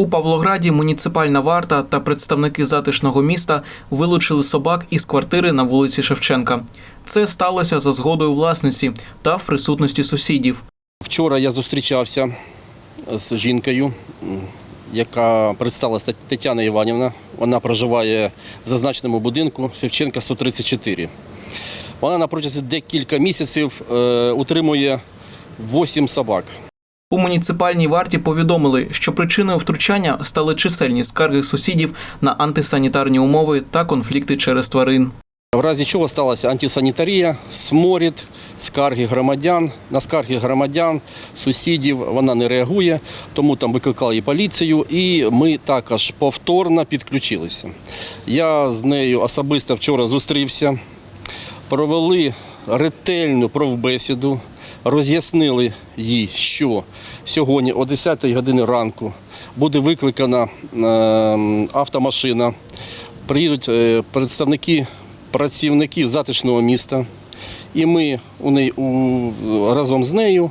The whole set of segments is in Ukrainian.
У Павлограді муніципальна варта та представники затишного міста вилучили собак із квартири на вулиці Шевченка. Це сталося за згодою власниці та в присутності сусідів. Вчора я зустрічався з жінкою, яка представилася Тетяна Іванівна. Вона проживає в зазначеному будинку Шевченка 134. Вона на протязі декілька місяців е, утримує 8 собак. У муніципальній варті повідомили, що причиною втручання стали чисельні скарги сусідів на антисанітарні умови та конфлікти через тварин. В разі чого сталася антисанітарія, сморід, скарги громадян. На скарги громадян, сусідів вона не реагує, тому там викликали і поліцію, і ми також повторно підключилися. Я з нею особисто вчора зустрівся, провели ретельну правбесіду, роз'яснили їй, що сьогодні о 10 годині ранку буде викликана е, автомашина. Приїдуть е, представники, працівники затишного міста, і ми у неї, у, разом з нею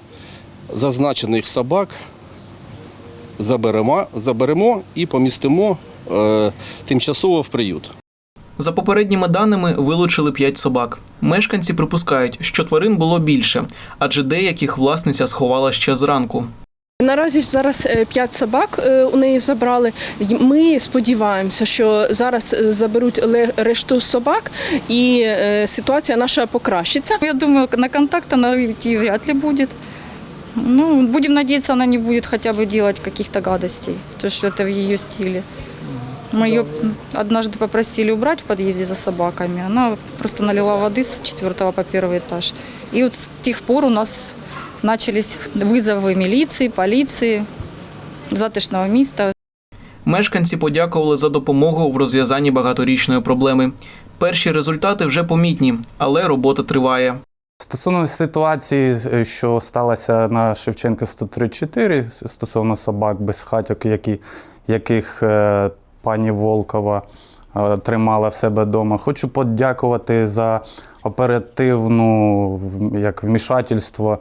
зазначених собак заберемо, заберемо і помістимо е, тимчасово в приют. За попередніми даними вилучили п'ять собак. Мешканці припускають, що тварин було більше, адже деяких власниця сховала ще зранку. Наразі зараз е, п'ять собак е, у неї забрали. Ми сподіваємося, що зараз е, заберуть ле- решту собак, і ситуація наша покращиться. Я думаю, на контакт она идти вряд ли будет. Ну, будем надеяться, она не будет хотя бы делать каких-то гадостей, потому что это в ее стиле. Мы ее однажды попросили убрать в подъезде за собаками. Она просто налила воды с четвертого по первый этаж. И вот с тех пор у нас начались вызовы милиции, полиции, затишного міста. Мешканці подякували за допомогу в розв'язанні багаторічної проблеми. Перші результати вже помітні, але робота триває. Стосовно ситуації, е, що сталося на Шевченка 134, стосовно собак безхатьок, які, яких е, пані Волкова е, тримала в себе вдома, хочу подякувати за оперативну як вмішательство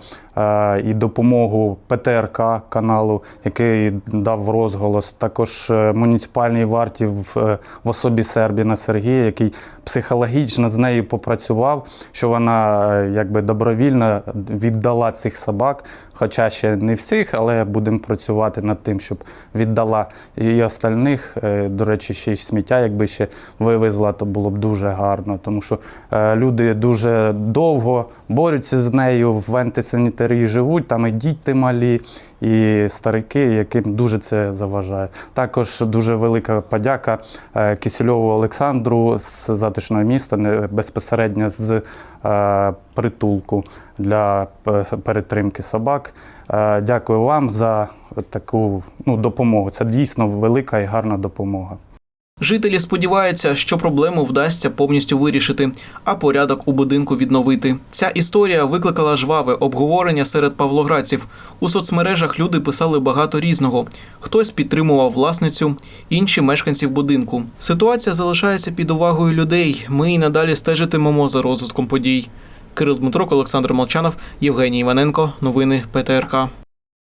і допомогу ПТРК каналу, який дав розголос. Також е, муніципальній варті в, е, в особі Сербіна Сергія, який психологічно з нею попрацював, що вона е, якби добровільно віддала цих собак, хоча ще не всіх, але будемо працювати над тим, щоб віддала і остальних. Е, До речі, ще й сміття, якби ще вивезла, то було б дуже гарно, тому що е, люди дуже довго борються з нею в антисанітарії живуть, там і діти малі, і старики, яким дуже це заважає. Також дуже велика подяка е, Кисельову Олександру з затишного міста, безпосередньо з е, притулку для е, перетримки собак. Дякую вам за таку ну, допомогу. Це дійсно велика і гарна допомога. Жителі сподіваються, що проблему вдасться повністю вирішити, а порядок у будинку відновити. Ця історія викликала жваве обговорення серед павлоградців. У соцмережах люди писали багато різного. Хтось підтримував власницю, інші мешканців будинку. Ситуація залишається під увагою людей. Ми і надалі стежитимемо за розвитком подій. Кирил Дмитрук, Олександр Молчанов, Євгеній Іваненко. Новини ПТРК.